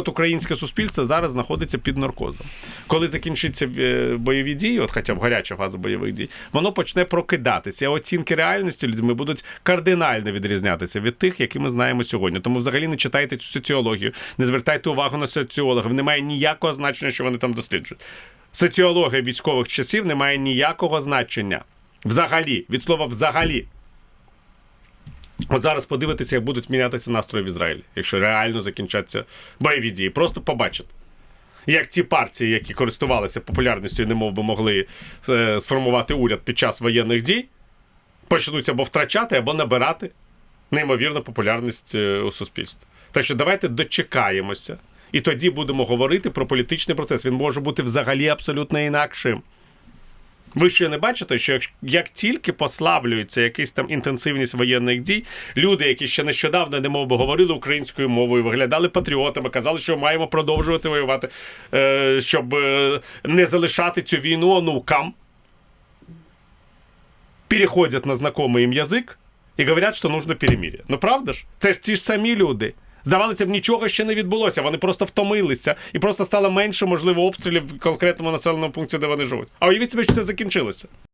От українське суспільство зараз знаходиться під наркозом. Коли закінчаться е, бойові дії, от хоча б гаряча фаза бойових дій, воно почне прокидатися. Оцінки реальності людьми будуть кардинально відрізнятися від тих, які ми знаємо сьогодні. Тому взагалі не читайте цю соціологію, не звертайте увагу на соціологів. Немає ніякого значення, що вони там досліджують. Соціологія військових часів не має ніякого значення. Взагалі, від слова взагалі. От зараз подивитися, як будуть мінятися настрої в Ізраїлі, якщо реально закінчаться бойові дії. Просто побачите. Як ці партії, які користувалися популярністю і немов би могли е, сформувати уряд під час воєнних дій, почнуть або втрачати, або набирати неймовірну популярність е, у суспільстві. Так що давайте дочекаємося, і тоді будемо говорити про політичний процес. Він може бути взагалі абсолютно інакшим. Ви ще не бачите, що як, як тільки послаблюється якась там інтенсивність воєнних дій, люди, які ще нещодавно не мов би говорили українською мовою, виглядали патріотами, казали, що маємо продовжувати воювати, е, щоб е, не залишати цю війну онукам, переходять на знайомий їм язик і говорять, що нужно перемир'я. Ну правда ж? Це ж ті ж самі люди. Здавалося б, нічого ще не відбулося. Вони просто втомилися і просто стало менше, можливо, обстрілів в конкретному населеному пункті, де вони живуть. А уявіть собі, що це закінчилося.